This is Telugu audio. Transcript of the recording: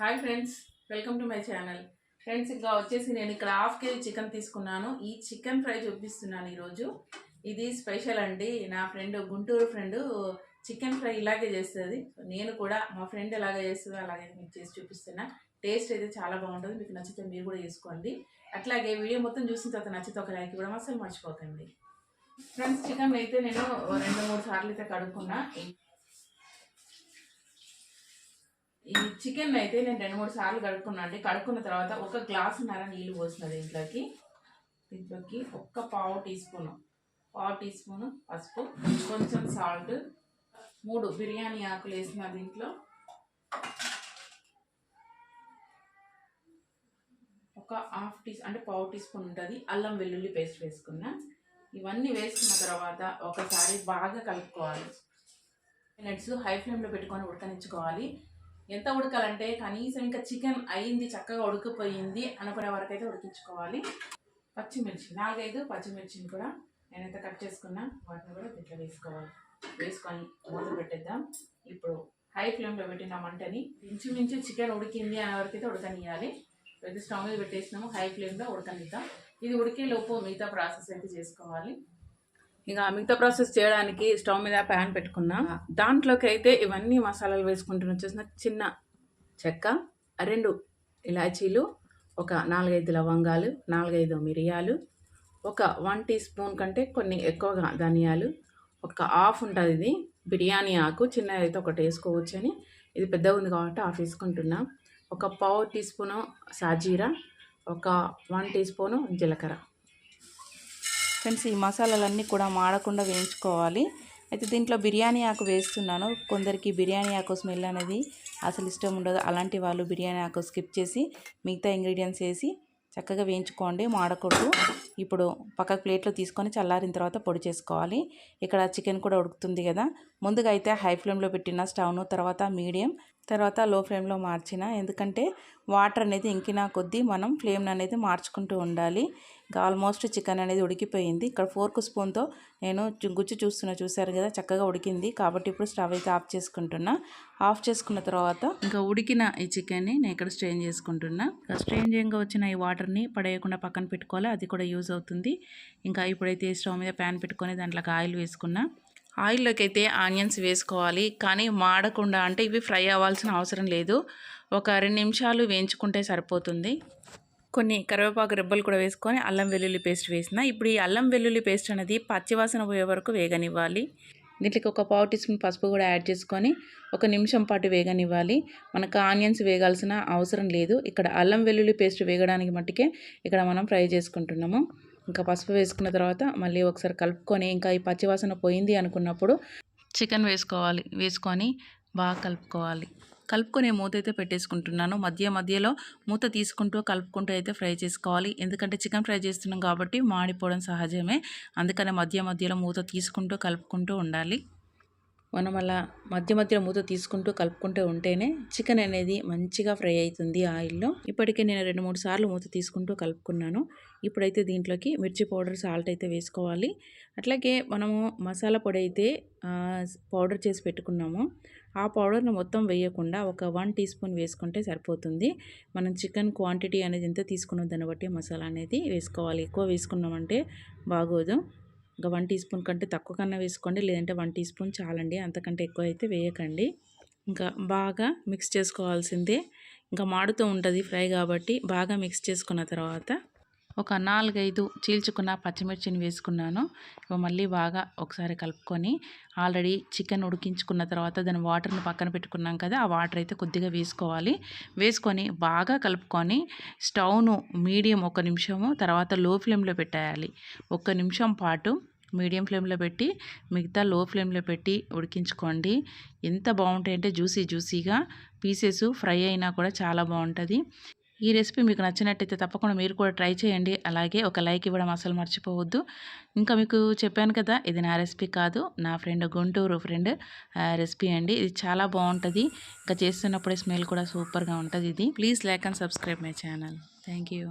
Hi friends welcome to my channel. Friends ఇంకా వచ్చేసి నేను ఇక్కడ హాఫ్ కేజీ చికెన్ తీసుకున్నాను. ఈ చికెన్ ఫ్రై చూపిస్తున్నాను ఈరోజు. ఇది స్పెషల్ అండి. నా friend Guntur friend chicken fry ఇలాగే చేస్తుంది. నేను కూడా మా ఫ్రెండ్ ఎలాగే చేస్తుందో అలాగే మీకు చేసి చూపిస్తున్నా. టేస్ట్ అయితే చాలా బాగుంటుంది. మీకు నచ్చితే మీరు కూడా చేసుకోండి. అట్లాగే వీడియో మొత్తం చూసిన తర్వాత నచ్చితే ఒక లైక్ కూడా అసలు మర్చిపోకండి. ఫ్రెండ్స్ చికెన్ అయితే నేను రెండు మూడు సార్లు అయితే కడుక్కున్నా. ఈ చికెన్ అయితే నేను రెండు మూడు సార్లు కడుక్కున్నా అండి. కడుక్కున్న తర్వాత ఒక గ్లాసున్నర నీళ్ళు పోసిన దీంట్లోకి దీంట్లోకి ఒక్క పావు టీ స్పూన్ పావు టీ స్పూన్ పసుపు కొంచెం సాల్ట్ మూడు బిర్యానీ ఆకులు వేసిన దీంట్లో. ఒక హాఫ్ టీ అంటే పావు టీ స్పూన్ ఉంటుంది. అల్లం వెల్లుల్లి పేస్ట్ వేసుకున్నా. ఇవన్నీ వేసుకున్న తర్వాత ఒకసారి బాగా కలుపుకోవాలి. మినిట్స్ హై ఫ్లేమ్లో పెట్టుకొని ఉడకనించుకోవాలి ఎంత ఉడకాలంటే కనీసం ఇంకా చికెన్ అయింది చక్కగా ఉడికిపోయింది అనుకునే వరకు అయితే ఉడికించుకోవాలి. పచ్చిమిర్చి నాలుగైదు పచ్చిమిర్చిని కూడా నేనైతే కట్ చేసుకున్నా. వాటిని కూడా దీంట్లో వేసుకోవాలి. వేసుకొని మూత పెట్టేద్దాం. ఇప్పుడు హై ఫ్లేమ్లో పెట్టిన మంటని ఇంచుమించు చికెన్ ఉడికింది అనే వరకు అయితే ఉడకనియాలి పెద్ద స్టవ్ మీద పెట్టేసినాము హై ఫ్లేమ్లో ఉడకనిద్దాం. ఇది ఉడికే లోపు మిగతా ప్రాసెస్ అయితే చేసుకోవాలి. ఇంకా మిగతా ప్రాసెస్ చేయడానికి స్టవ్ మీద ప్యాన్ పెట్టుకున్నా. దాంట్లోకి అయితే ఇవన్నీ మసాలాలు వేసుకుంటున్న వచ్చేసిన చిన్న చెక్క రెండు ఇలాచీలు ఒక నాలుగైదు లవంగాలు నాలుగైదు మిరియాలు ఒక వన్ టీ స్పూన్ కంటే కొన్ని ఎక్కువగా ధనియాలు ఒక హాఫ్ ఉంటుంది ఇది బిర్యానీ ఆకు చిన్నది అయితే ఒకటి వేసుకోవచ్చు అని. ఇది పెద్దగా ఉంది కాబట్టి హాఫ్ వేసుకుంటున్నా. ఒక పావు టీ స్పూను సాజీరా ఒక వన్ టీ స్పూను జీలకర్ర. ఫ్రెండ్స్ ఈ మసాలాలన్నీ కూడా మాడకుండా వేయించుకోవాలి. అయితే దీంట్లో బిర్యానీ ఆకు వేస్తున్నాను. కొందరికి బిర్యానీ ఆకు స్మెల్ అనేది అసలు ఇష్టం ఉండదు. అలాంటి వాళ్ళు బిర్యానీ ఆకు స్కిప్ చేసి మిగతా ఇంగ్రీడియంట్స్ వేసి చక్కగా వేయించుకోండి మాడకూడదు. ఇప్పుడు పక్కకు ప్లేట్లో తీసుకొని చల్లారిన తర్వాత పొడి చేసుకోవాలి. ఇక్కడ చికెన్ కూడా ఉడుకుతుంది కదా. ముందుగా అయితే హై ఫ్లేమ్లో పెట్టిన స్టవ్ను తర్వాత మీడియం తర్వాత లో ఫ్లేమ్లో మార్చిన ఎందుకంటే వాటర్ అనేది ఇంకినా కొద్దీ మనం ఫ్లేమ్ అనేది మార్చుకుంటూ ఉండాలి. ఇంకా ఆల్మోస్ట్ చికెన్ అనేది ఉడికిపోయింది. ఇక్కడ ఫోర్క్ స్పూన్తో నేను గుచ్చి చూస్తున్నా చూసారు కదా చక్కగా ఉడికింది. కాబట్టి ఇప్పుడు స్టవ్ అయితే ఆఫ్ చేసుకుంటున్నా. ఆఫ్ చేసుకున్న తర్వాత ఇంకా ఉడికిన ఈ చికెన్ని నేను ఇక్కడ స్ట్రెయిన్ చేసుకుంటున్నా. స్ట్రెయిన్ చేయంగా వచ్చిన ఈ వాటర్ని పడేయకుండా పక్కన పెట్టుకోవాలి అది కూడా యూజ్ అవుతుంది. ఇంకా ఇప్పుడైతే స్టవ్ మీద ప్యాన్ పెట్టుకొని దాంట్లోకి ఆయిల్ వేసుకున్నా. ఆయిల్లోకి అయితే ఆనియన్స్ వేసుకోవాలి కానీ మాడకుండా అంటే ఇవి ఫ్రై అవ్వాల్సిన అవసరం లేదు. ఒక రెండు నిమిషాలు వేయించుకుంటే సరిపోతుంది. కొన్ని కరివేపాకు రెబ్బలు కూడా వేసుకొని అల్లం వెల్లుల్లి పేస్ట్ వేసిన. ఇప్పుడు ఈ అల్లం వెల్లుల్లి పేస్ట్ అనేది పచ్చివాసన పోయే వరకు వేగనివ్వాలి. దీంట్లోకి ఒక పావు టీ స్పూన్ పసుపు కూడా యాడ్ చేసుకొని ఒక నిమిషం పాటు వేగనివ్వాలి. మనకు ఆనియన్స్ వేగాల్సిన అవసరం లేదు. ఇక్కడ అల్లం వెల్లుల్లి పేస్ట్ వేగడానికి మట్టుకే ఇక్కడ మనం ఫ్రై చేసుకుంటున్నాము. ఇంకా పసుపు వేసుకున్న తర్వాత మళ్ళీ ఒకసారి కలుపుకొని ఇంకా ఈ పచ్చివాసన పోయింది అనుకున్నప్పుడు చికెన్ వేసుకోవాలి వేసుకొని బాగా కలుపుకోవాలి. కలుపుకొని మూత అయితే పెట్టేసుకుంటున్నాను. మధ్య మధ్యలో మూత తీసుకుంటూ కలుపుకుంటూ అయితే ఫ్రై చేసుకోవాలి. ఎందుకంటే చికెన్ ఫ్రై చేస్తున్నాం కాబట్టి మాడిపోవడం సహజమే. అందుకనే మధ్య మధ్యలో మూత తీసుకుంటూ కలుపుకుంటూ ఉండాలి. మనం అలా మధ్య మధ్యలో మూత తీసుకుంటూ కలుపుకుంటూ ఉంటేనే చికెన్ అనేది మంచిగా ఫ్రై అవుతుంది ఆయిల్లో. ఇప్పటికే నేను రెండు మూడు సార్లు మూత తీసుకుంటూ కలుపుకున్నాను. ఇప్పుడైతే దీంట్లోకి మిర్చి పౌడర్ సాల్ట్ అయితే వేసుకోవాలి. అట్లాగే మనము మసాలా పొడి అయితే పౌడర్ చేసి పెట్టుకున్నాము. ఆ పౌడర్ను మొత్తం వేయకుండా ఒక వన్ టీ స్పూన్ వేసుకుంటే సరిపోతుంది. మనం చికెన్ క్వాంటిటీ అనేది ఎంత తీసుకున్న దాన్ని బట్టి మసాలా అనేది వేసుకోవాలి. ఎక్కువ వేసుకున్నామంటే బాగోదు. ఇంకా వన్ టీ స్పూన్ కంటే తక్కువ కన్నా వేసుకోండి. లేదంటే వన్ టీ స్పూన్ చాలండి. అంతకంటే ఎక్కువ అయితే వేయకండి. ఇంకా బాగా మిక్స్ చేసుకోవాల్సిందే. ఇంకా మాడుతూ ఉంటుంది ఫ్రై కాబట్టి బాగా మిక్స్ చేసుకున్న తర్వాత ఒక నాలుగైదు చీల్చుకున్న పచ్చిమిర్చిని వేసుకున్నాను. మళ్ళీ బాగా ఒకసారి కలుపుకొని ఆల్రెడీ చికెన్ ఉడికించుకున్న తర్వాత దాని వాటర్ని పక్కన పెట్టుకున్నాం కదా ఆ వాటర్ అయితే కొద్దిగా వేసుకోవాలి. వేసుకొని బాగా కలుపుకొని స్టవ్ను మీడియం ఒక నిమిషము తర్వాత లో ఫ్లేమ్లో పెట్టేయాలి. ఒక నిమిషం పాటు మీడియం ఫ్లేమ్లో పెట్టి మిగతా లో ఫ్లేమ్లో పెట్టి ఉడికించుకోండి. ఎంత బాగుంటాయంటే జ్యూసీ జ్యూసీగా పీసెస్ ఫ్రై అయినా కూడా చాలా బాగుంటుంది. ఈ రెసిపీ మీకు నచ్చినట్టయితే తప్పకుండా మీరు కూడా ట్రై చేయండి. అలాగే ఒక లైక్ ఇవ్వడం అసలు మర్చిపోవద్దు. ఇంకా మీకు చెప్పాను కదా ఇది నా రెసిపీ కాదు నా ఫ్రెండ్ గుంటూరు ఫ్రెండ్ రెసిపీ అండి. ఇది చాలా బాగుంటుంది. ఇంకా చేస్తున్నప్పుడే స్మెల్ కూడా సూపర్గా ఉంటుంది ఇది. Please like and subscribe my channel. Thank you.